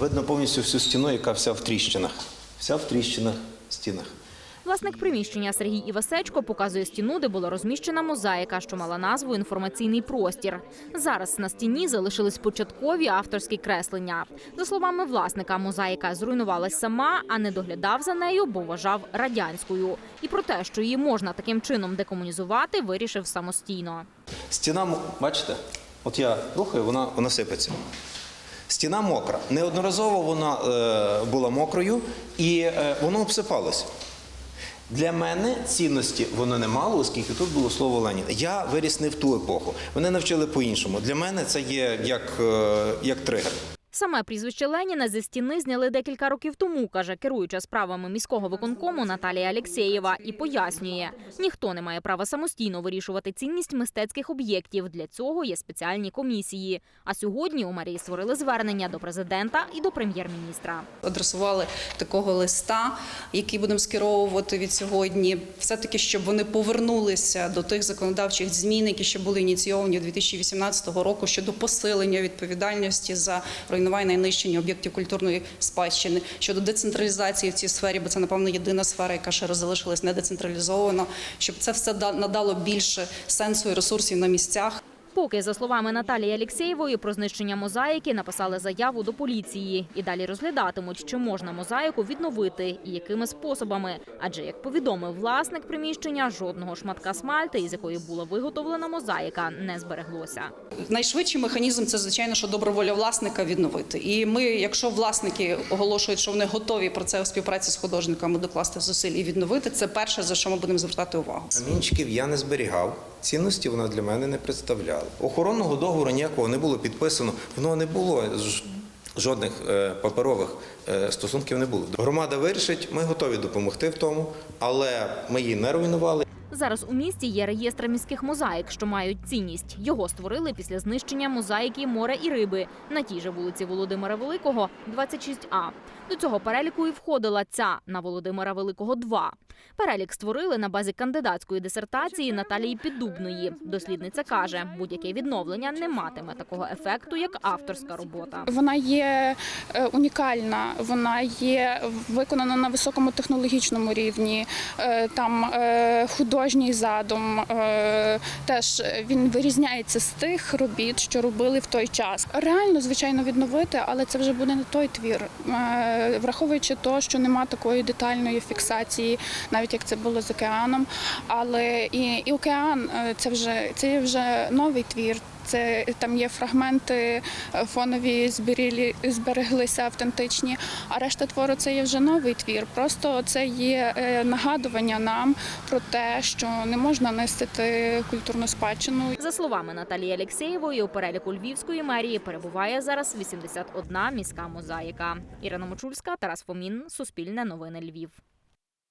Видно повністю всю стіну, яка вся в тріщинах. Вся в тріщинах стінах. Власник приміщення Сергій Івасечко показує стіну, де була розміщена мозаїка, що мала назву інформаційний простір. Зараз на стіні залишились початкові авторські креслення. За словами власника, мозаїка зруйнувалась сама, а не доглядав за нею, бо вважав радянською. І про те, що її можна таким чином декомунізувати, вирішив самостійно. Стіна, бачите, от я рухаю, вона, вона сипеться. Стіна мокра. Неодноразово вона е, була мокрою і е, воно обсипалось. Для мене цінності воно не мало, оскільки тут було слово Ленін. Я виріс не в ту епоху. Вони навчили по-іншому. Для мене це є як, е, як тригер. Саме прізвище Леніна зі стіни зняли декілька років тому, каже керуюча справами міського виконкому Наталія Алєксєєва і пояснює: ніхто не має права самостійно вирішувати цінність мистецьких об'єктів. Для цього є спеціальні комісії. А сьогодні у мерії створили звернення до президента і до прем'єр-міністра. адресували такого листа, який будемо скеровувати від сьогодні, все-таки, щоб вони повернулися до тих законодавчих змін, які ще були ініційовані 2018 року щодо посилення відповідальності за руйнування і об'єктів культурної спадщини, щодо децентралізації в цій сфері, бо це напевно єдина сфера, яка ще залишилась недецентралізовано, щоб це все да- надало більше сенсу і ресурсів на місцях. Поки, за словами Наталії Алєксєєвої, про знищення мозаїки написали заяву до поліції і далі розглядатимуть, чи можна мозаїку відновити і якими способами. Адже, як повідомив власник приміщення, жодного шматка смальти, із якої була виготовлена мозаїка, не збереглося. Найшвидший механізм це звичайно, що доброволя власника відновити. І ми, якщо власники оголошують, що вони готові про це у співпраці з художниками докласти зусиль і відновити, це перше за що ми будемо звертати увагу. Камінчиків я не зберігав. Цінності вона для мене не представляла. Охоронного договору ніякого не було підписано. Воно не було жодних е, паперових е, стосунків не було. Громада вирішить, ми готові допомогти в тому, але ми її не руйнували. Зараз у місті є реєстр міських мозаїк, що мають цінність. Його створили після знищення мозаїки моря і риби на тій же вулиці Володимира Великого, 26А. До цього переліку і входила ця на Володимира Великого 2. Перелік створили на базі кандидатської дисертації Наталії Піддубної. Дослідниця каже, будь-яке відновлення не матиме такого ефекту, як авторська робота. Вона є е, унікальна, вона є виконана на високому технологічному рівні. Е, Там е, художній задум теж він вирізняється з тих робіт, що робили в той час. Реально, звичайно, відновити, але це вже буде не той твір, враховуючи те, що нема такої детальної фіксації, навіть як це було з океаном. Але і, і океан е, це вже це є вже новий твір. Це там є фрагменти е, фонові зберілі, збереглися автентичні, а решта твору це є вже новий твір. Просто це є е, нагадування нам про те, що не можна нистити культурну спадщину. За словами Наталії Алєксєєвої, у переліку Львівської мерії перебуває зараз 81 міська мозаїка. Ірина Мочульська, Тарас Фомін, Суспільне новини Львів.